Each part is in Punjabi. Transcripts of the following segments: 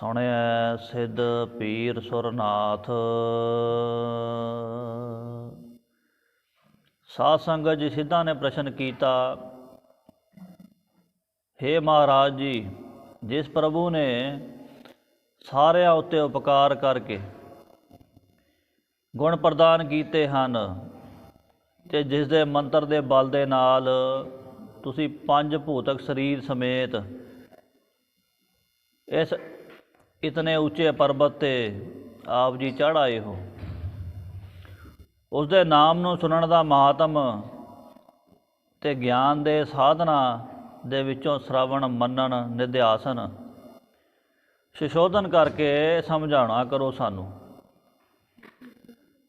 ਸੁਣਿਐ ਸਿੱਧ ਪੀਰ ਸੁਰਨਾਥ। ਸਾਧ ਸੰਗਤ ਜੀ ਸਿੱਧਾਂ ਨੇ ਪ੍ਰਸ਼ਨ ਕੀਤਾ हे ਮਹਾਰਾਜ ਜੀ, ਜਿਸ ਪ੍ਰਭੂ ਨੇ ਸਾਰਿਆਂ ਉੱਤੇ ਉਪਕਾਰ ਕਰਕੇ ਗੁਣ ਪ੍ਰਦਾਨ ਕੀਤੇ ਹਨ ਤੇ ਜਿਸ ਦੇ ਮੰਤਰ ਦੇ ਬਲ ਦੇ ਨਾਲ ਤੁਸੀਂ ਪੰਜ ਭੂਤਕ ਸਰੀਰ ਸਮੇਤ ਇਸ ਇਤਨੇ ਉੱਚੇ ਪਰਬਤ ਤੇ ਆਪ ਜੀ ਚੜ੍ਹ ਆਏ ਹੋ। ਉਸ ਦੇ ਨਾਮ ਨੂੰ ਸੁਣਨ ਦਾ ਮਹਾਤਮ ਤੇ ਗਿਆਨ ਦੇ ਸਾਧਨਾ ਦੇ ਵਿੱਚੋਂ ਸ਼ਰਵਣ, ਮੰਨਣ, ਨਿਧਿਆਸਨ, ਸੁਸ਼ੋਧਨ ਕਰਕੇ ਸਮਝਾਉਣਾ ਕਰੋ ਸਾਨੂੰ।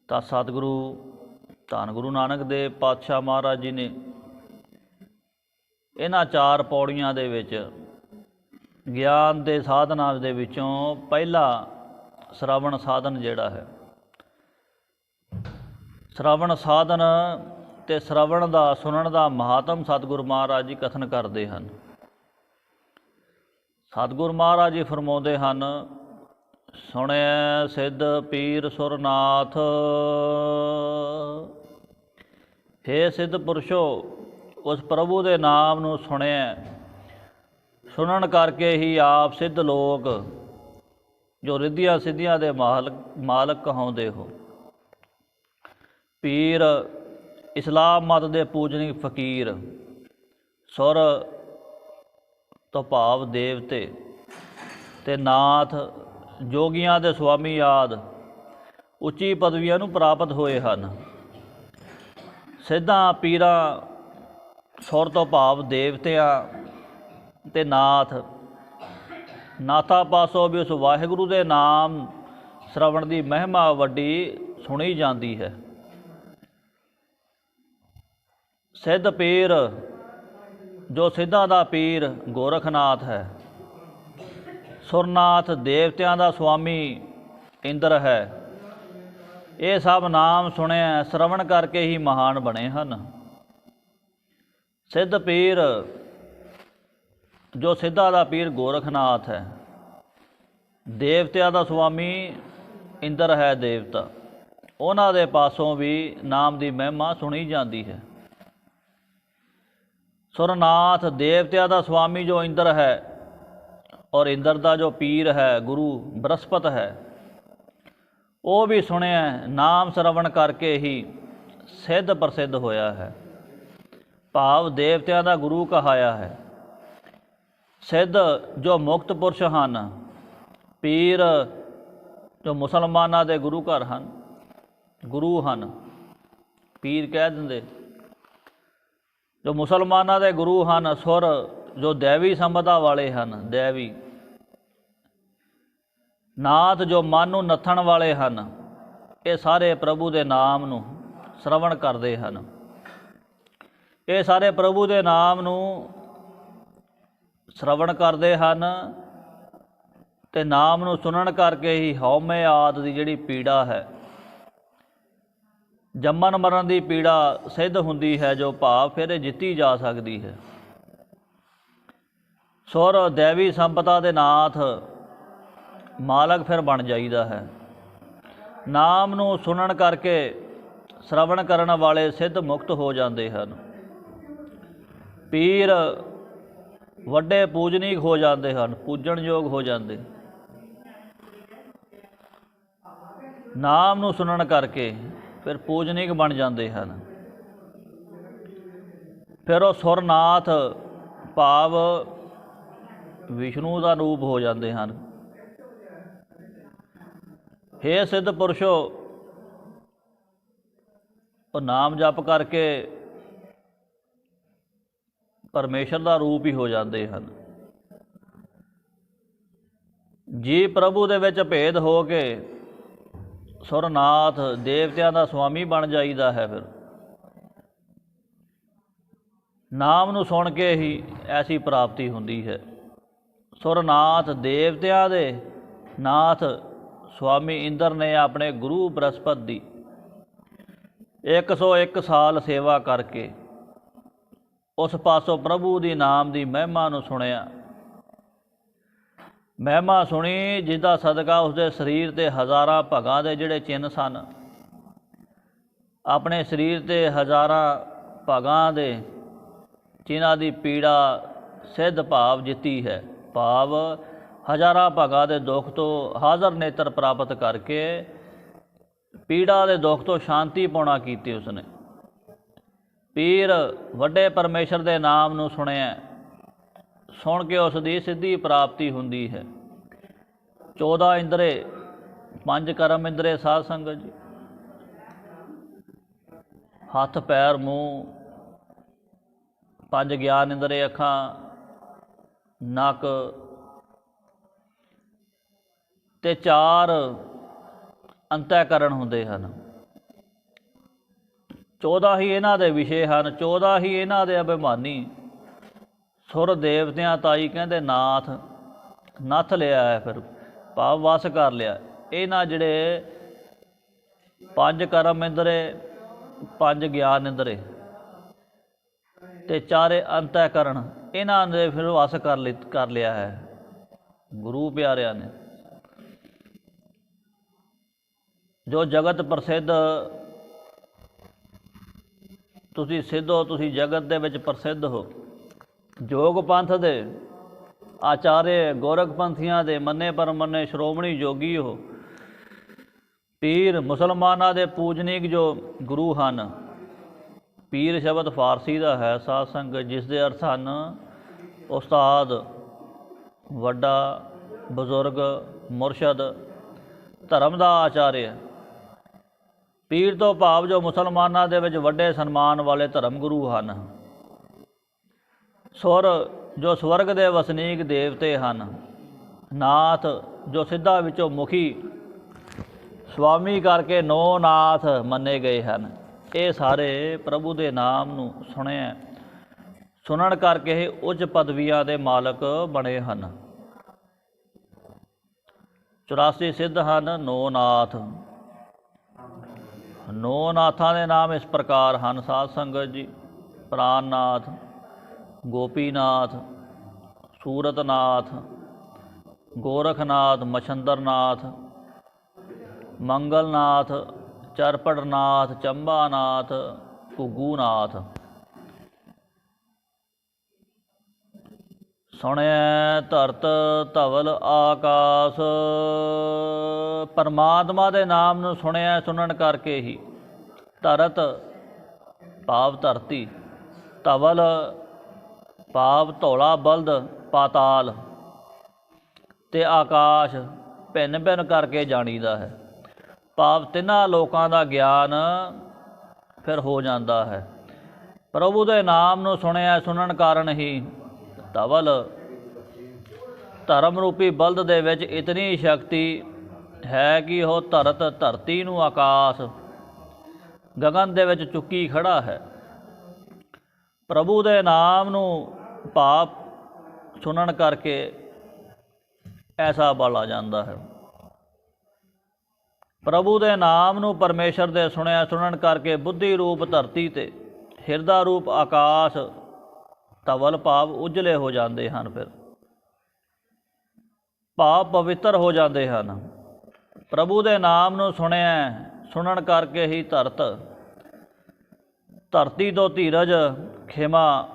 ਤਾਂ ਸਤਿਗੁਰੂ, ਧੰਨ ਗੁਰੂ ਨਾਨਕ ਦੇਵ ਪਾਤਸ਼ਾਹ ਮਹਾਰਾਜ ਜੀ ਨੇ ਇਹਨਾਂ ਚਾਰ ਪੌੜੀਆਂ ਦੇ ਵਿੱਚ ਗਿਆਨ ਦੇ ਸਾਧਨਾਂ ਦੇ ਵਿੱਚੋਂ ਪਹਿਲਾ ਸ਼ਰਵਣ ਸਾਧਨ ਜਿਹੜਾ ਹੈ। ਸ਼ਰਵਣ ਸਾਧਨ ਤੇ ਸ਼ਰਵਣ ਦਾ, ਸੁਣਨ ਦਾ ਮਹਾਤਮ ਸਤਿਗੁਰੂ ਮਹਾਰਾਜ ਜੀ ਕਥਨ ਕਰਦੇ ਹਨ। ਸਤਿਗੁਰੂ ਮਹਾਰਾਜ ਜੀ ਫਰਮਾਉਂਦੇ ਹਨ ਸੁਣਿਆ ਸਿੱਧ ਪੀਰ ਸੁਰਨਾਥ। ਹੇ ਸਿੱਧ ਪੁਰਸ਼ੋ, ਉਸ ਪ੍ਰਭੂ ਦੇ ਨਾਮ ਨੂੰ ਸੁਣਿਆ ਸੁਣਨ ਕਰਕੇ ਹੀ ਆਪ ਸਿੱਧ ਲੋਕ ਜੋ ਰਿੱਧੀਆਂ ਸਿੱਧੀਆਂ ਦੇ ਮਾਲਕ ਮਾਲਕ ਕਹਾਉਂਦੇ ਹੋ। ਪੀਰ ਇਸਲਾਮ ਮਤ ਦੇ ਪੂਜਨੀ ਫਕੀਰ, ਸੁਰ ਤੋਂ ਭਾਵ ਦੇਵਤੇ ਤੇ ਨਾਥ ਜੋਗੀਆਂ ਦੇ ਸੁਆਮੀ ਆਦ ਉੱਚੀ ਪਦਵੀਆਂ ਨੂੰ ਪ੍ਰਾਪਤ ਹੋਏ ਹਨ। ਸਿੱਧਾਂ ਪੀਰਾਂ ਸੁਰ ਤੋਂ ਭਾਵ ਦੇਵਤਿਆਂ ਤੇ ਨਾਥ। ਨਾਥਾ ਪਾਸੋਂ ਵੀ ਉਸ ਵਾਹਿਗੁਰੂ ਦੇ ਨਾਮ ਸ਼ਰਵਣ ਦੀ ਮਹਿਮਾ ਵੱਡੀ ਸੁਣੀ ਜਾਂਦੀ ਹੈ। ਸਿੱਧ ਪੀਰ, ਜੋ ਸਿੱਧਾਂ ਦਾ ਪੀਰ ਗੋਰਖਨਾਥ ਹੈ। ਸੁਰਨਾਥ ਦੇਵਤਿਆਂ ਦਾ ਸੁਆਮੀ ਇੰਦਰ ਹੈ। ਇਹ ਸਭ ਨਾਮ ਸੁਣਿਆ ਸ਼ਰਵਣ ਕਰਕੇ ਹੀ ਮਹਾਨ ਬਣੇ ਹਨ। ਸਿੱਧ ਪੀਰ ਜੋ ਸਿੱਧਾ ਦਾ ਪੀਰ ਗੋਰਖਨਾਥ ਹੈ। ਦੇਵਤਿਆਂ ਦਾ ਸੁਆਮੀ ਇੰਦਰ ਹੈ ਦੇਵਤਾ। ਉਹਨਾਂ ਦੇ ਪਾਸੋਂ ਵੀ ਨਾਮ ਦੀ ਮਹਿਮਾ ਸੁਣੀ ਜਾਂਦੀ ਹੈ। ਸੁਰਨਾਥ ਦੇਵਤਿਆਂ ਦਾ ਸੁਆਮੀ ਜੋ ਇੰਦਰ ਹੈ ਔਰ ਇੰਦਰ ਦਾ ਜੋ ਪੀਰ ਹੈ, ਗੁਰੂ ਬ੍ਰਹਸਪਤ ਹੈ, ਉਹ ਵੀ ਸੁਣਿਆ ਨਾਮ ਸ਼ਰਵਣ ਕਰਕੇ ਹੀ ਸਿੱਧ ਪ੍ਰਸਿੱਧ ਹੋਇਆ ਹੈ। ਭਾਵ ਦੇਵਤਿਆਂ ਦਾ ਗੁਰੂ ਕਹਾਇਆ ਹੈ। ਸਿੱਧ ਜੋ ਮੁਕਤ ਪੁਰਸ਼ ਹਨ, ਪੀਰ ਜੋ ਮੁਸਲਮਾਨਾਂ ਦੇ ਗੁਰੂ ਘਰ ਹਨ, ਗੁਰੂ ਹਨ, ਪੀਰ ਕਹਿ ਦਿੰਦੇ। ਜੋ ਮੁਸਲਮਾਨਾਂ ਦੇ ਗੁਰੂ ਹਨ, ਸੁਰ ਜੋ ਦੇਵੀ ਸੰਬਦਾ ਵਾਲੇ ਹਨ, ਦੇਵੀ। ਨਾਥ ਜੋ ਮਨ ਨੂੰ ਨੱਥਣ ਵਾਲੇ ਹਨ, ਇਹ ਸਾਰੇ ਪ੍ਰਭੂ ਦੇ ਨਾਮ ਨੂੰ ਸ਼ਰਵਣ ਕਰਦੇ ਹਨ। ਇਹ ਸਾਰੇ ਪ੍ਰਭੂ ਦੇ ਨਾਮ ਨੂੰ ਸ਼ਰਵਣ ਕਰਦੇ ਹਨ ਤੇ ਨਾਮ ਨੂੰ ਸੁਣਨ ਕਰਕੇ ਹੀ ਹਉਮੈ ਆਦ ਦੀ ਜਿਹੜੀ ਪੀੜਾ ਹੈ ਜੰਮਨ ਮਰਨ ਦੀ ਪੀੜਾ ਸਿੱਧ ਹੁੰਦੀ ਹੈ, ਜੋ ਭਾਵ ਫਿਰ ਇਹ ਜਿੱਤੀ ਜਾ ਸਕਦੀ ਹੈ। ਸੁਰ ਦੇਵੀ ਸੰਪਤਾ ਦੇ ਨਾਥ ਮਾਲਕ ਫਿਰ ਬਣ ਜਾਈਦਾ ਹੈ। ਨਾਮ ਨੂੰ ਸੁਣਨ ਕਰਕੇ ਸ਼ਰਵਣ ਕਰਨ ਵਾਲੇ ਸਿੱਧ ਮੁਕਤ ਹੋ ਜਾਂਦੇ ਹਨ। ਪੀਰ ਵੱਡੇ ਪੂਜਨੀਕ ਹੋ ਜਾਂਦੇ ਹਨ, ਪੂਜਣਯੋਗ ਹੋ ਜਾਂਦੇ। ਨਾਮ ਨੂੰ ਸੁਣਨ ਕਰਕੇ ਫਿਰ ਪੂਜਨੀਕ ਬਣ ਜਾਂਦੇ ਹਨ। ਫਿਰ ਉਹ ਸੁਰਨਾਥ ਭਾਵ ਵਿਸ਼ਨੂੰ ਦਾ ਰੂਪ ਹੋ ਜਾਂਦੇ ਹਨ। ਹੇ ਸਿੱਧ ਪੁਰਸ਼ੋ, ਉਹ ਨਾਮ ਜਪ ਕਰਕੇ ਪਰਮੇਸ਼ਰ ਦਾ ਰੂਪ ਹੀ ਹੋ ਜਾਂਦੇ ਹਨ। ਜੀ ਪ੍ਰਭੂ ਦੇ ਵਿੱਚ ਭੇਦ ਹੋ ਕੇ ਸੁਰਨਾਥ ਦੇਵਤਿਆਂ ਦਾ ਸੁਆਮੀ ਬਣ ਜਾਈਦਾ ਹੈ ਫਿਰ। ਨਾਮ ਨੂੰ ਸੁਣ ਕੇ ਹੀ ਐਸੀ ਪ੍ਰਾਪਤੀ ਹੁੰਦੀ ਹੈ। ਸੁਰਨਾਥ ਦੇਵਤਿਆਂ ਦੇ ਨਾਥ ਸੁਆਮੀ ਇੰਦਰ ਨੇ ਆਪਣੇ ਗੁਰੂ ਬ੍ਰਹਸਪਤ ਦੀ 101 ਸਾਲ ਸੇਵਾ ਕਰਕੇ ਉਸ ਪਾਸੋਂ ਪ੍ਰਭੂ ਦੀ ਨਾਮ ਦੀ ਮਹਿਮਾ ਨੂੰ ਸੁਣਿਆ। ਮਹਿਮਾ ਸੁਣੀ ਜਿਹਦਾ ਸਦਕਾ ਉਸਦੇ ਸਰੀਰ ਤੇ ਹਜ਼ਾਰਾਂ ਭਗਾਂ ਦੇ ਜਿਹੜੇ ਚਿੰਨ ਸਨ। ਆਪਣੇ ਸਰੀਰ ਤੇ ਹਜ਼ਾਰਾਂ ਭਗਾਂ ਦੇ ਜਿਨ੍ਹਾਂ ਦੀ ਪੀੜਾ ਸਿੱਧ ਭਾਵ ਜਿੱਤੀ ਹੈ। ਭਾਵ ਹਜ਼ਾਰਾਂ ਭਗਾਂ ਦੇ ਦੁੱਖ ਤੋਂ ਹਾਜ਼ਰ ਨੇਤਰ ਪ੍ਰਾਪਤ ਕਰਕੇ ਪੀੜਾ ਦੇ ਦੁੱਖ ਤੋਂ ਸ਼ਾਂਤੀ ਪਾਉਣਾ ਕੀਤੀ ਉਸਨੇ। ਪੀਰ ਵੱਡੇ ਪਰਮੇਸ਼ਰ ਦੇ ਨਾਮ ਨੂੰ ਸੁਣਿਆ। ਸੁਣ ਕੇ ਉਸ ਦੀ ਸਿੱਧੀ ਪ੍ਰਾਪਤੀ ਹੁੰਦੀ ਹੈ। 14 ਇੰਦਰੇ, ਪੰਜ ਕਰਮ ਇੰਦਰੇ, ਸਾਧ ਸੰਗਤ ਜੀ। ਹੱਥ, ਪੈਰ, ਮੂੰਹ, ਪੰਜ ਗਿਆਨ ਇੰਦਰੇ ਅੱਖਾਂ, ਨੱਕ ਤੇ ਚਾਰ ਅੰਤःਕਰਨ ਹੁੰਦੇ ਹਨ। 14 ਹੀ ਇਹਨਾਂ ਦੇ ਵਿਸ਼ੇ ਹਨ 14 ਹੀ ਇਹਨਾਂ ਦੇ ਅਭਿਮਾਨੀ। ਸੁਰ ਦੇਵਤਿਆਂ ਤਾਈ ਕਹਿੰਦੇ, ਨਾਥ, ਨੱਥ ਲਿਆ ਹੈ ਫਿਰ, ਭਾਵ ਵਸ ਕਰ ਲਿਆ। ਇਹਨਾਂ ਜਿਹੜੇ ਪੰਜ ਕਰਮ ਇੰਦਰੇ, ਪੰਜ ਗਿਆਨ ਇੰਦਰੇ ਤੇ ਚਾਰੇ ਅੰਤःਕਰਨ ਇਹਨਾਂ ਨੇ ਫਿਰ ਵਸ ਕਰ ਲਿ, ਕਰ ਲਿਆ ਹੈ। ਗੁਰੂ ਪਿਆਰਿਆਂ ਨੇ। ਜੋ ਜਗਤ ਪ੍ਰਸਿੱਧ ਤੁਸੀਂ ਸਿੱਧੋ ਤੁਸੀਂ ਜਗਤ ਦੇ ਵਿੱਚ ਪ੍ਰਸਿੱਧ ਹੋ। ਜੋਗ ਪੰਥ ਦੇ ਆਚਾਰੇ ਗੋਰਖ ਪੰਥੀਆਂ ਦੇ ਮੰਨੇ ਪਰ ਮੰਨੇ ਸ਼੍ਰੋਮਣੀ ਜੋਗੀ ਹੋ। ਪੀਰ ਮੁਸਲਮਾਨਾਂ ਦੇ ਪੂਜਨੀਕ ਜੋ ਗੁਰੂ ਹਨ, ਪੀਰ ਸ਼ਬਦ ਫਾਰਸੀ ਦਾ ਹੈ ਸਾਧ ਸੰਗਤ, ਜਿਸ ਦੇ ਅਰਥ ਹਨ, ਉਸਤਾਦ, ਵੱਡਾ, ਬਜ਼ੁਰਗ, ਮੁਰਸ਼ਦ, ਧਰਮ ਦਾ ਆਚਾਰਿਆ ਪੀਰ ਤੋਂ ਭਾਵ ਜੋ ਮੁਸਲਮਾਨਾਂ ਦੇ ਵਿੱਚ ਵੱਡੇ ਸਨਮਾਨ ਵਾਲੇ ਧਰਮ ਗੁਰੂ ਹਨ। ਸੁਰ ਜੋ ਸਵਰਗ ਦੇ ਵਸਨੀਕ ਦੇਵਤੇ ਹਨ। ਨਾਥ ਜੋ ਸਿੱਧਾ ਵਿੱਚੋਂ ਮੁਖੀ ਸੁਆਮੀ ਕਰਕੇ ਨੌ ਨਾਥ ਮੰਨੇ ਗਏ ਹਨ। ਇਹ ਸਾਰੇ ਪ੍ਰਭੂ ਦੇ ਨਾਮ ਨੂੰ ਸੁਣਿਆ ਸੁਣਨ ਕਰਕੇ ਹੀ ਉੱਚ ਪਦਵੀਆਂ ਦੇ ਮਾਲਕ ਬਣੇ ਹਨ। 84 ਸਿੱਧ ਹਨ, ਨੌ ਨਾਥ। ਨੌ ਨਾਥਾਂ ਦੇ ਨਾਮ ਇਸ ਪ੍ਰਕਾਰ ਹਨ, ਸਾਧ ਸੰਗਤ ਜੀ, ਪ੍ਰਾਨਨਾਥ, ਗੋਪੀਨਾਥ, ਸੂਰਤਨਾਥ, ਗੋਰਖਨਾਥ, ਮਛੰਦਰਨਾਥ, ਮੰਗਲਨਾਥ, ਚਰਪੜਨਾਥ, ਚੰਬਾਨਾਥ, ਘੁੱਗੂਨਾਥ। ਸੁਣਿਆ ਧਰਤ ਧਵਲ ਆਕਾਸ। ਪਰਮਾਤਮਾ ਦੇ ਨਾਮ ਨੂੰ ਸੁਣਿਆ ਸੁਣਨ ਕਰਕੇ ਹੀ ਧਰਤ ਭਾਵ ਧਰਤੀ, ਧਵਲ ਭਾਵ ਧੌਲਾ ਬਲਦ ਪਾਤਾਲ ਤੇ ਆਕਾਸ਼ ਭਿੰਨ ਭਿੰਨ ਕਰਕੇ ਜਾਣੀਦਾ ਹੈ। ਭਾਵ ਤਿੰਨਾਂ ਲੋਕਾਂ ਦਾ ਗਿਆਨ ਫਿਰ ਹੋ ਜਾਂਦਾ ਹੈ। ਪ੍ਰਭੂ ਦੇ ਨਾਮ ਨੂੰ ਸੁਣਿਆ ਸੁਣਨ ਕਾਰਨ ਹੀ ਧਵਲ। ਧਰਮ ਰੂਪੀ ਬਲਦ ਦੇ ਵਿੱਚ ਇਤਨੀ ਸ਼ਕਤੀ ਹੈ ਕਿ ਉਹ ਧਰਤ ਧਰਤੀ ਨੂੰ ਆਕਾਸ਼, ਗਗਨ ਦੇ ਵਿੱਚ ਚੁੱਕੀ ਖੜਾ ਹੈ। ਪ੍ਰਭੂ ਦੇ ਨਾਮ ਨੂੰ ਪਾਪ ਸੁਣਨ ਕਰਕੇ ਐਸਾ ਬਲ ਆ ਜਾਂਦਾ ਹੈ। ਪ੍ਰਭੂ ਦੇ ਨਾਮ ਨੂੰ ਪਰਮੇਸ਼ਰ ਦੇ ਸੁਣਿਆ ਸੁਣਨ ਕਰਕੇ ਬੁੱਧੀ ਰੂਪ ਧਰਤੀ ਤੇ, ਹਿਰਦਾ ਰੂਪ ਆਕਾਸ਼ ਧਵਲ ਭਾਵ ਉਜਲੇ ਹੋ ਜਾਂਦੇ ਹਨ ਫਿਰ। ਭਾਵ ਪਵਿੱਤਰ ਹੋ ਜਾਂਦੇ ਹਨ। ਪ੍ਰਭੂ ਦੇ ਨਾਮ ਨੂੰ ਸੁਣਿਆ, ਸੁਣਨ ਕਰਕੇ ਹੀ ਧਰਤ। ਧਰਤੀ ਤੋਂ ਧੀਰਜ, ਖਿਮਾ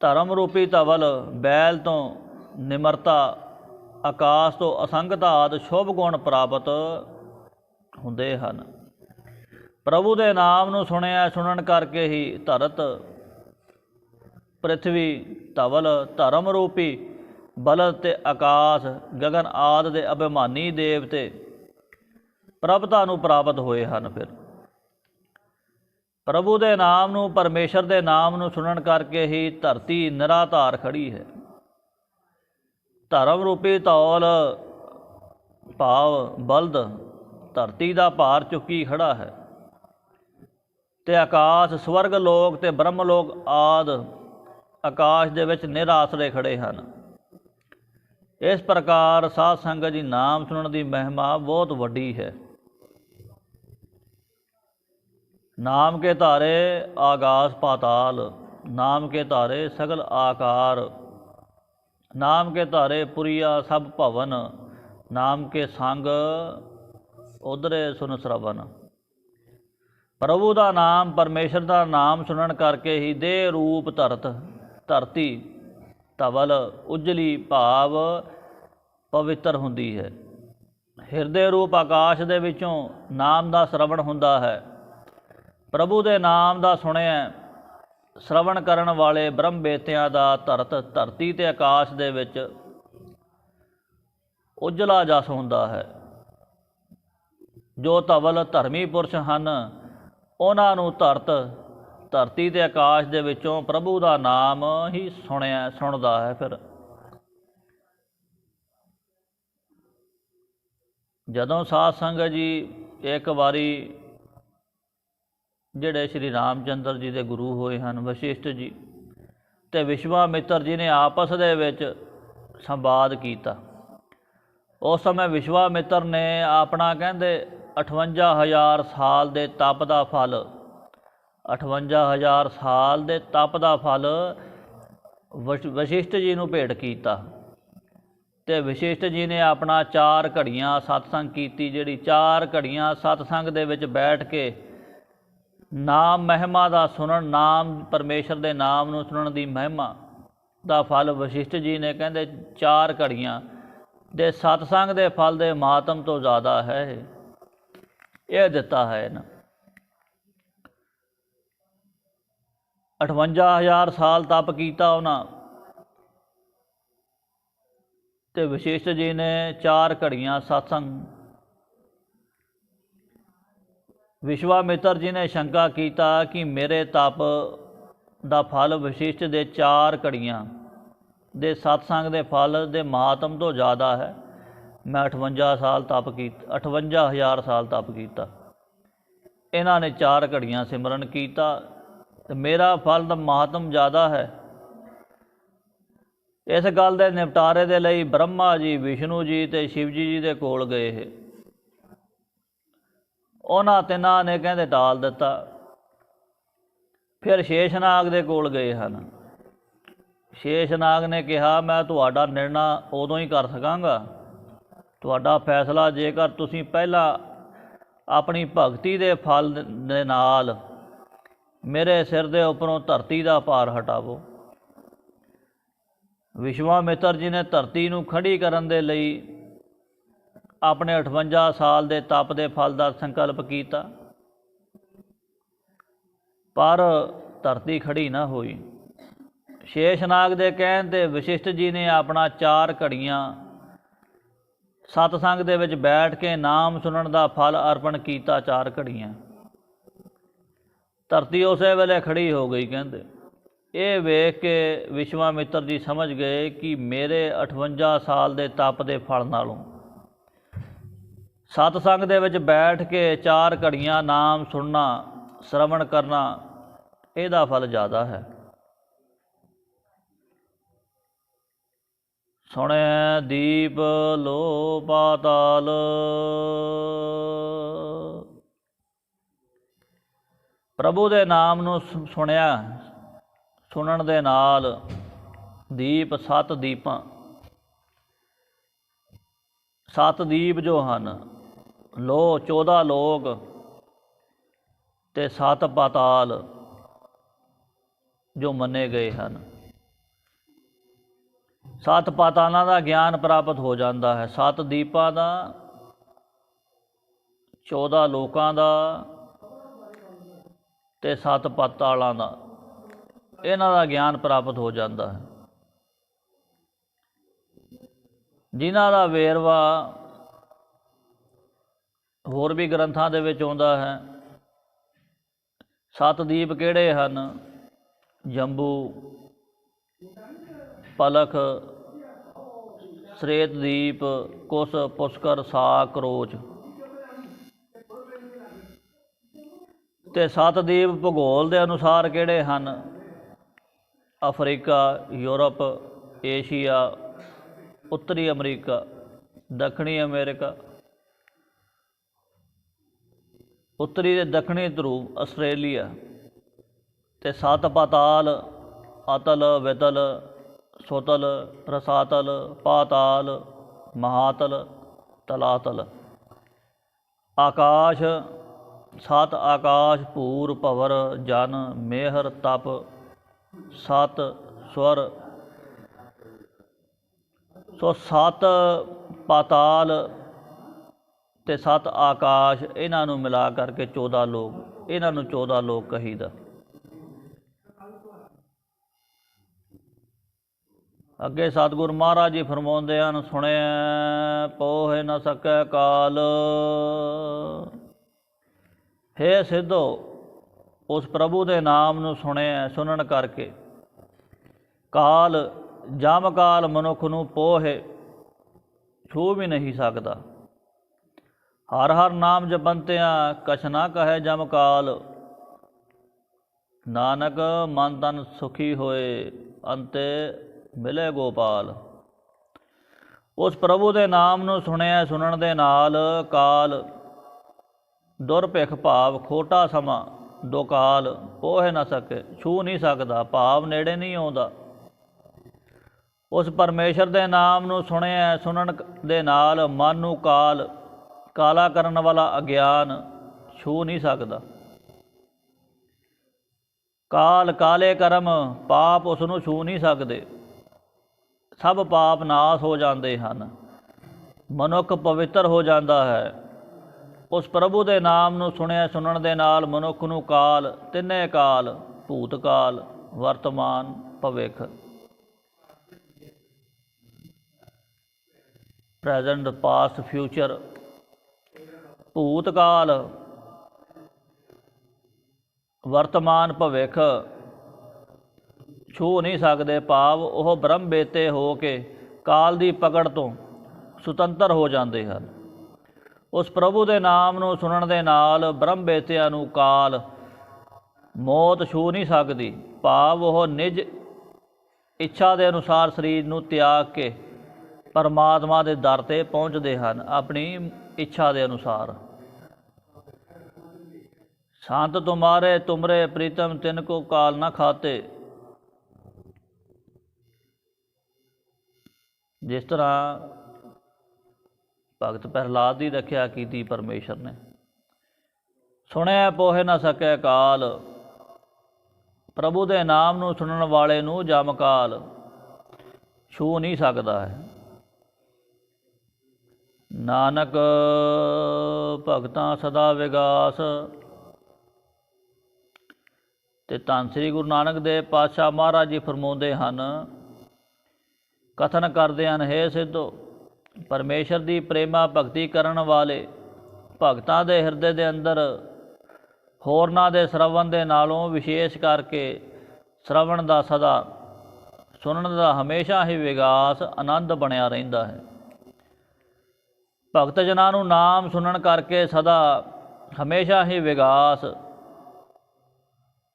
ਧਰਮ ਰੂਪੀ ਧਵਲ, ਬੈਲ ਤੋਂ ਨਿਮਰਤਾ, ਆਕਾਸ਼ ਤੋਂ ਅਸੰਗਤਾ ਆਦ ਸ਼ੁਭ ਗੁਣ ਪ੍ਰਾਪਤ ਹੁੰਦੇ ਹਨ। ਪ੍ਰਭੂ ਦੇ ਨਾਮ ਨੂੰ ਸੁਣਿਆ, ਸੁਣਨ ਕਰਕੇ ਹੀ ਧਰਤ ਪ੍ਰਿਥਵੀ ਧਵਲ ਧਰਮ ਰੂਪੀ ਬਲਦ ਤੇ ਆਕਾਸ਼ ਗਗਨ ਆਦ ਦੇ ਅਭਿਮਾਨੀ ਦੇਵਤੇ ਪ੍ਰਭਤਾ ਨੂੰ ਪ੍ਰਾਪਤ ਹੋਏ ਹਨ ਫਿਰ। ਪ੍ਰਭੂ ਦੇ ਨਾਮ ਨੂੰ, ਪਰਮੇਸ਼ਰ ਦੇ ਨਾਮ ਨੂੰ ਸੁਣਨ ਕਰਕੇ ਹੀ ਧਰਤੀ ਨਿਰਾਧਾਰ ਖੜੀ ਹੈ। ਧਰਮ ਰੂਪੀ ਤੌਲ ਭਾਵ ਬਲਦ, ਧਰਤੀ ਦਾ ਭਾਰ ਚੁੱਕੀ ਖੜਾ ਹੈ। ਤੇ ਆਕਾਸ਼, ਸਵਰਗ ਲੋਕ ਤੇ ਬ੍ਰਹਮ ਲੋਕ ਆਦ ਆਕਾਸ਼ ਦੇ ਵਿੱਚ ਨਿਰਾਸਰੇ ਖੜੇ ਹਨ। ਇਸ ਪ੍ਰਕਾਰ ਸਾਧ ਸੰਗਤ ਦੀ ਨਾਮ ਸੁਣਨ ਦੀ ਮਹਿਮਾ ਬਹੁਤ ਵੱਡੀ ਹੈ। ਨਾਮ ਕੇ ਧਾਰੇ ਆਗਾਸ ਪਾਤਾਲ, ਨਾਮ ਕੇ ਧਾਰੇ ਸਗਲ ਆਕਾਰ, ਨਾਮ ਕੇ ਧਾਰੇ ਪੁਰੀਆ ਸਭ ਭਵਨ, ਨਾਮ ਕੇ ਸੰਗ ਉਧਰੇ ਸੁਨ ਸਰਵਨ। ਪ੍ਰਭੂ ਦਾ ਨਾਮ, ਪਰਮੇਸ਼ਰ ਦਾ ਨਾਮ ਸੁਣਨ ਕਰਕੇ ਹੀ ਦੇਹ ਰੂਪ ਧਰਤ। ਧਰਤੀ ਧਵਲ ਉਜਲੀ ਭਾਵ ਪਵਿੱਤਰ ਹੁੰਦੀ ਹੈ। ਹਿਰਦੇ ਰੂਪ ਆਕਾਸ਼ ਦੇ ਵਿੱਚੋਂ ਨਾਮ ਦਾ ਸ਼ਰਵਣ ਹੁੰਦਾ ਹੈ। ਪ੍ਰਭੂ ਦੇ ਨਾਮ ਦਾ ਸੁਣਿਆ, ਸ਼ਰਵਣ ਕਰਨ ਵਾਲੇ ਬ੍ਰਹਮ ਬੇਤਿਆਂ ਦਾ ਧਰਤ ਧਰਤੀ ਤੇ ਆਕਾਸ਼ ਦੇ ਵਿੱਚ ਉਜਲਾ ਜਸ ਹੁੰਦਾ ਹੈ। ਜੋ ਧਵਲ ਧਰਮੀ ਪੁਰਸ਼ ਹਨ, ਉਹਨਾਂ ਨੂੰ ਧਰਤ ਧਰਤੀ ਤੇ ਆਕਾਸ਼ ਦੇ ਵਿੱਚੋਂ ਪ੍ਰਭੂ ਦਾ ਨਾਮ ਹੀ ਸੁਣਿਆ, ਸੁਣਦਾ ਹੈ ਫਿਰ। ਜਦੋਂ ਸਾਧ ਸੰਗਤ ਜੀ ਇੱਕ ਵਾਰੀ ਜਿਹੜੇ ਸ਼੍ਰੀ ਰਾਮਚੰਦਰ ਜੀ ਦੇ ਗੁਰੂ ਹੋਏ ਹਨ, ਵਸ਼ਿਸ਼ਟ ਜੀ ਤੇ ਵਿਸ਼ਵਾਮਿੱਤਰ ਜੀ ਨੇ ਆਪਸ ਦੇ ਵਿੱਚ ਸੰਵਾਦ ਕੀਤਾ। ਉਸ ਸਮੇਂ ਵਿਸ਼ਵਾਮਿੱਤਰ ਨੇ ਆਪਣਾ ਕਹਿੰਦੇ 58000 ਸਾਲ ਦੇ ਤਪ ਦਾ ਫਲ 58000 ਸਾਲ ਦੇ ਤਪ ਦਾ ਫਲ ਵਸ਼- ਵਸ਼ਿਸ਼ਟ ਜੀ ਨੂੰ ਭੇਟ ਕੀਤਾ ਤੇ ਵਿਸ਼ਿਸ਼ਟ ਜੀ ਨੇ ਆਪਣਾ ਚਾਰ ਘੜੀਆਂ ਸਤਸੰਗ ਕੀਤੀ, ਜਿਹੜੀ ਚਾਰ ਘੜੀਆਂ ਸਤਸੰਗ ਦੇ ਵਿੱਚ ਬੈਠ ਕੇ ਨਾਮ ਮਹਿਮਾ ਦਾ ਸੁਣਨ, ਨਾਮ ਪਰਮੇਸ਼ਰ ਦੇ ਨਾਮ ਨੂੰ ਸੁਣਨ ਦੀ ਮਹਿਮਾ ਦਾ ਫਲ ਵਸ਼ਿਸ਼ਟ ਜੀ ਨੇ ਕਹਿੰਦੇ, ਚਾਰ ਘੜੀਆਂ ਦੇ ਸਤਸੰਗ ਦੇ ਫਲ ਦੇ ਮਾਤਮ ਤੋਂ ਜ਼ਿਆਦਾ ਹੈ ਇਹ। ਇਹ ਦਿੱਤਾ ਹੈ ਨਾ 58000 ਸਾਲ ਤਪ ਕੀਤਾ ਉਹਨਾਂ। ਤੇ ਵਿਸ਼ੇਸ਼ ਜੀ ਨੇ ਚਾਰ ਘੜੀਆਂ ਸਤਸੰਗ ਵਿਸ਼ਵਾਮਿੱਤਰ ਜੀ ਨੇ ਸ਼ੰਕਾ ਕੀਤਾ ਕਿ ਮੇਰੇ ਤਪ ਦਾ ਫਲ ਵਿਸ਼ਿਸ਼ਟ ਦੇ ਚਾਰ ਘੜੀਆਂ ਦੇ ਸਤਸੰਗ ਦੇ ਫਲ ਦੇ ਮਹਾਤਮ ਤੋਂ ਜ਼ਿਆਦਾ ਹੈ। ਮੈਂ 58 ਸਾਲ ਤਪ ਕੀਤਾ 58000 ਸਾਲ ਤਪ ਕੀਤਾ। ਇਹਨਾਂ ਨੇ ਚਾਰ ਘੜੀਆਂ ਸਿਮਰਨ ਕੀਤਾ। ਤੇ ਮੇਰਾ ਫਲ ਦਾ ਮਹਾਤਮ ਜ਼ਿਆਦਾ ਹੈ। ਇਸ ਗੱਲ ਦੇ ਨਿਪਟਾਰੇ ਦੇ ਲਈ ਬ੍ਰਹਮਾ ਜੀ, ਵਿਸ਼ਨੂੰ ਜੀ ਤੇ ਸ਼ਿਵ ਜੀ ਜੀ ਦੇ ਕੋਲ ਗਏ ਇਹ। ਉਹਨਾਂ ਤਿੰਨਾਂ ਨੇ ਕਹਿੰਦੇ ਟਾਲ ਦਿੱਤਾ। ਫਿਰ ਸ਼ੇਸ਼ਨਾਗ ਦੇ ਕੋਲ ਗਏ ਹਨ। ਸ਼ੇਸ਼ਨਾਗ ਨੇ ਕਿਹਾ, ਮੈਂ ਤੁਹਾਡਾ ਨਿਰਣਾ ਉਦੋਂ ਹੀ ਕਰ ਸਕਾਂਗਾ। ਤੁਹਾਡਾ ਫੈਸਲਾ ਜੇਕਰ ਤੁਸੀਂ ਪਹਿਲਾਂ ਆਪਣੀ ਭਗਤੀ ਦੇ ਫਲ ਦੇ ਨਾਲ ਮੇਰੇ ਸਿਰ ਦੇ ਉੱਪਰੋਂ ਧਰਤੀ ਦਾ ਭਾਰ ਹਟਾਵੋ। ਵਿਸ਼ਵਾਮਿੱਤਰ ਜੀ ਨੇ ਧਰਤੀ ਨੂੰ ਖੜੀ ਕਰਨ ਦੇ ਲਈ ਆਪਣੇ 58 ਸਾਲ ਦੇ ਤਪ ਦੇ ਫਲ ਦਾ ਸੰਕਲਪ ਕੀਤਾ। ਪਰ ਧਰਤੀ ਖੜੀ ਨਾ ਹੋਈ। ਸ਼ੇਸ਼ਨਾਗ ਦੇ ਕਹਿਣ ਤੇ ਵਿਸ਼ਿਸ਼ਟ ਜੀ ਨੇ ਆਪਣਾ ਚਾਰ ਘੜੀਆਂ ਸਤਸੰਗ ਦੇ ਵਿੱਚ ਬੈਠ ਕੇ ਨਾਮ ਸੁਣਨ ਦਾ ਫਲ ਅਰਪਣ ਕੀਤਾ ਚਾਰ ਘੜੀਆਂ। ਧਰਤੀ ਉਸੇ ਵੇਲੇ ਖੜੀ ਹੋ ਗਈ ਕਹਿੰਦੇ। ਇਹ ਵੇਖ ਕੇ ਵਿਸ਼ਵਾਮਿੱਤਰ ਜੀ ਸਮਝ ਗਏ ਕਿ ਮੇਰੇ 58 ਸਾਲ ਦੇ ਤਪ ਦੇ ਫਲ ਨਾਲੋਂ ਸਤਸੰਗ ਦੇ ਵਿੱਚ ਬੈਠ ਕੇ ਚਾਰ ਘੜੀਆਂ ਨਾਮ ਸੁਣਨਾ, ਸ਼ਰਵਣ ਕਰਨਾ, ਇਹਦਾ ਫਲ ਜ਼ਿਆਦਾ ਹੈ। ਸੁਣਿਆ ਦੀਪ ਲੋ ਪਾਤਾਲ ਪ੍ਰਭੂ ਦੇ ਨਾਮ ਨੂੰ ਸੁ- ਸੁਣਿਆ, ਸੁਣਨ ਦੇ ਨਾਲ ਦੀਪ ਸਤ ਦੀਪਾਂ। ਸਤ ਦੀਪ ਜੋ ਹਨ ਲੋ 14 ਲੋਕ ਤੇ ਸਤ ਪਾਤਾਲ ਜੋ ਮੰਨੇ ਗਏ ਹਨ। ਸਤ ਪਾਤਾਲਾਂ ਦਾ ਗਿਆਨ ਪ੍ਰਾਪਤ ਹੋ ਜਾਂਦਾ ਹੈ। ਸਤ ਦੀਪਾਂ ਦਾ 14 ਲੋਕਾਂ ਦਾ ਤੇ ਪੱਤ ਵਾਲਾਂ ਦਾ। ਇਹਨਾਂ ਦਾ ਗਿਆਨ ਪ੍ਰਾਪਤ ਹੋ ਜਾਂਦਾ ਹੈ। ਜਿਨ੍ਹਾਂ ਦਾ ਵੇਰਵਾ ਹੋਰ ਵੀ ਗ੍ਰੰਥਾਂ ਦੇ ਵਿੱਚ ਆਉਂਦਾ ਹੈ ਸਤ ਦੀਪ ਕਿਹੜੇ ਹਨ? ਜੰਬੂ, ਪਲਖ ਸ੍ਰੇਤ ਦੀਪ ਕੁਸ, ਪੁਸਕਰ ਸਾ ਕਰੋਚ ਤੇ ਸੱਤਦੀਪ ਭੂਗੋਲ ਦੇ ਅਨੁਸਾਰ ਕਿਹੜੇ ਹਨ? ਅਫਰੀਕਾ, ਯੂਰਪ, ਏਸ਼ੀਆ, ਉੱਤਰੀ ਅਮਰੀਕਾ, ਦੱਖਣੀ ਅਮਰੀਕਾ। ਉੱਤਰੀ ਤੇ ਦੱਖਣੀ ਧਰੂਵ, ਆਸਟ੍ਰੇਲੀਆ। ਤੇ ਸੱਤ ਪਾਤਾਲ ਅਤਲ, ਵਿਤਲ, ਸੁਤਲ, ਰਸਾਤਲ, ਪਾਤਾਲ, ਮਹਾਤਲ, ਤਲਾਤਲ। ਆਕਾਸ਼ ਸਤ ਆਕਾਸ਼ ਭੂਰ ਭਵਰ ਜਨ ਮੇਹਰ ਤਪ, ਸਤ ਸਵਰ। ਸੋ ਸਤ ਪਾਤਾਲ ਤੇ ਸਤ ਆਕਾਸ਼, ਇਹਨਾਂ ਨੂੰ ਮਿਲਾ ਕਰਕੇ 14 ਲੋਕ, ਇਹਨਾਂ ਨੂੰ 14 ਲੋਕ ਕਹੀਦਾ। ਅੱਗੇ ਸਤਿਗੁਰ ਮਹਾਰਾਜ ਜੀ ਫਰਮਾਉਂਦੇ ਹਨ ਸੁਣਿਆ ਪੋਹਿ ਨਾ ਸਕੈ ਕਾਲ। ਹੇ ਸਿੱਧੋ, ਉਸ ਪ੍ਰਭੂ ਦੇ ਨਾਮ ਨੂੰ ਸੁਣਿਆ, ਸੁਣਨ ਕਰਕੇ। ਕਾਲ ਜਮ ਕਾਲ ਮਨੁੱਖ ਨੂੰ ਪੋਹੇ ਛੂ ਵੀ ਨਹੀਂ ਸਕਦਾ। ਹਰ ਹਰ ਨਾਮ ਜਪੰਤਿਆਂ, ਕਛ ਨਾ ਕਹੈ ਜਮ ਕਾਲ ਨਾਨਕ ਮਨ ਤਨ ਸੁਖੀ ਹੋਏ, ਅੰਤੇ ਮਿਲੇ ਗੋਪਾਲ। ਉਸ ਪ੍ਰਭੂ ਦੇ ਨਾਮ ਨੂੰ ਸੁਣਿਆ, ਸੁਣਨ ਦੇ ਨਾਲ ਕਾਲ ਦੁਰਭਿਖ ਭਾਵ ਖੋਟਾ ਸਮਾਂ ਦੁਕਾਲ ਪੋਹ ਨਾ ਸਕੇ ਛੂ ਨਹੀਂ ਸਕਦਾ, ਭਾਵ ਨੇੜੇ ਨਹੀਂ ਆਉਂਦਾ। ਉਸ ਪਰਮੇਸ਼ਰ ਦੇ ਨਾਮ ਨੂੰ ਸੁਣਿਆ, ਸੁਣਨ ਦੇ ਨਾਲ ਮਨ ਨੂੰ ਕਾਲ, ਕਾਲਾ ਕਰਨ ਵਾਲਾ ਅਗਿਆਨ ਛੂ ਨਹੀਂ ਸਕਦਾ। ਕਾਲ ਕਾਲੇ ਕਰਮ ਪਾਪ ਉਸ ਨੂੰ ਛੂ ਨਹੀਂ ਸਕਦੇ। ਸਭ ਪਾਪ ਨਾਸ ਹੋ ਜਾਂਦੇ ਹਨ। ਮਨੁੱਖ ਪਵਿੱਤਰ ਹੋ ਜਾਂਦਾ ਹੈ। ਉਸ ਪ੍ਰਭੂ ਦੇ ਨਾਮ ਨੂੰ ਸੁਣਿਆ ਸੁਣਨ ਦੇ ਨਾਲ ਮਨੁੱਖ ਨੂੰ ਕਾਲ, ਤਿੰਨੇ ਕਾਲ ਭੂਤ ਕਾਲ ਵਰਤਮਾਨ, ਭਵਿੱਖ। ਪ੍ਰੈਜ਼ੈਂਟ ਪਾਸਟ ਫਿਊਚਰ ਭੂਤ ਕਾਲ ਵਰਤਮਾਨ, ਭਵਿੱਖ। ਛੂ ਨਹੀਂ ਸਕਦੇ ਭਾਵ ਉਹ ਬ੍ਰਹਮ ਬੇਤੇ ਹੋ ਕੇ ਕਾਲ ਦੀ ਪਕੜ ਤੋਂ ਸੁਤੰਤਰ ਹੋ ਜਾਂਦੇ ਹਨ। ਉਸ ਪ੍ਰਭੂ ਦੇ ਨਾਮ ਨੂੰ ਸੁਣਨ ਦੇ ਨਾਲ ਬ੍ਰਹਮ ਬੇਤਿਆਂ ਨੂੰ ਕਾਲ। ਮੌਤ ਛੂ ਨਹੀਂ ਸਕਦੀ। ਭਾਵ ਉਹ ਨਿਜ ਇੱਛਾ ਦੇ ਅਨੁਸਾਰ ਸਰੀਰ ਨੂੰ ਤਿਆਗ ਕੇ ਪਰਮਾਤਮਾ ਦੇ ਦਰ ਤੇ ਪਹੁੰਚਦੇ ਹਨ, ਆਪਣੀ ਇੱਛਾ ਦੇ ਅਨੁਸਾਰ। ਸ਼ਾਂਤ ਤੁਮਾਰੇ, ਤੁਮਰੇ, ਪ੍ਰੀਤਮ ਤਿਨ ਕੋ ਕਾਲ ਨਾ ਖਾਤੇ। ਜਿਸ ਤਰ੍ਹਾਂ ਭਗਤ ਪ੍ਰਹਲਾਦ ਦੀ ਰੱਖਿਆ ਕੀਤੀ ਪਰਮੇਸ਼ਰ ਨੇ। ਸੁਣਿਆ ਪੋਹੇ ਨਾ ਸਕੈ ਕਾਲ, ਪ੍ਰਭੂ ਦੇ ਨਾਮ ਨੂੰ ਸੁਣਨ ਵਾਲੇ ਨੂੰ ਜਮ ਕਾਲ ਛੂ ਨਹੀਂ ਸਕਦਾ ਹੈ। ਨਾਨਕ, ਭਗਤਾਂ ਸਦਾ ਵਿਗਾਸ। ਤੇ ਧੰਨ ਸ੍ਰੀ ਗੁਰੂ ਨਾਨਕ ਦੇਵ ਪਾਤਸ਼ਾਹ ਮਹਾਰਾਜ ਜੀ ਫਰਮਾਉਂਦੇ ਹਨ, ਕਥਨ ਕਰਦੇ ਹਨ, ਹੈ ਸਿੱਧੋ ਪਰਮੇਸ਼ਰ ਦੀ ਪ੍ਰੇਮਾ ਭਗਤੀ ਕਰਨ ਵਾਲੇ ਭਗਤਾਂ ਦੇ ਹਿਰਦੇ ਦੇ ਅੰਦਰ, ਹੋਰਨਾਂ ਦੇ ਸ਼ਰਵਣ ਦੇ ਨਾਲੋਂ ਵਿਸ਼ੇਸ਼ ਕਰਕੇ ਸ਼ਰਵਣ ਦਾ ਸਦਾ, ਸੁਣਨ ਦਾ ਹਮੇਸ਼ਾ ਹੀ ਵਿਗਾਸ ਆਨੰਦ ਬਣਿਆ ਰਹਿੰਦਾ ਹੈ। ਭਗਤ ਜਨਾਂ ਨੂੰ ਨਾਮ ਸੁਣਨ ਕਰਕੇ ਸਦਾ ਹਮੇਸ਼ਾ ਹੀ ਵਿਗਾਸ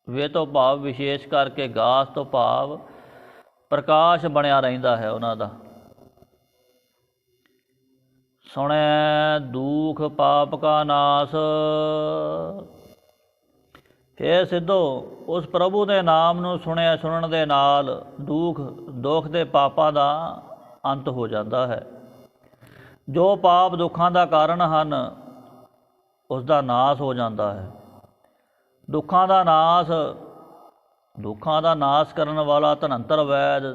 ਵੇ ਤੋਂ ਭਾਵ ਵਿਸ਼ੇਸ਼ ਕਰਕੇ ਗਾਸ ਤੋਂ ਭਾਵ ਪ੍ਰਕਾਸ਼ ਬਣਿਆ ਰਹਿੰਦਾ ਹੈ ਉਹਨਾਂ ਦਾ। ਸੁਣੈ ਦੁਖ ਪਾਪ ਕਾ ਨਾਸ। हे ਸਿੱਧੋ, ਉਸ ਪ੍ਰਭੂ ਦੇ ਨਾਮ ਨੂੰ ਸੁਣਿਆ ਸੁਣਨ ਦੇ ਨਾਲ ਦੁੱਖ ਦੁੱਖ ਦੇ ਪਾਪਾਂ ਦਾ ਅੰਤ ਹੋ ਜਾਂਦਾ ਹੈ। ਜੋ ਪਾਪ ਦੁੱਖਾਂ ਦਾ ਕਾਰਨ ਹਨ, ਉਸ ਦਾ ਨਾਸ ਹੋ ਜਾਂਦਾ ਹੈ। ਦੁੱਖਾਂ ਦਾ ਨਾਸ, ਦੁੱਖਾਂ ਦਾ ਨਾਸ ਕਰਨ ਵਾਲਾ ਧਨੰਤਰ ਵੈਦ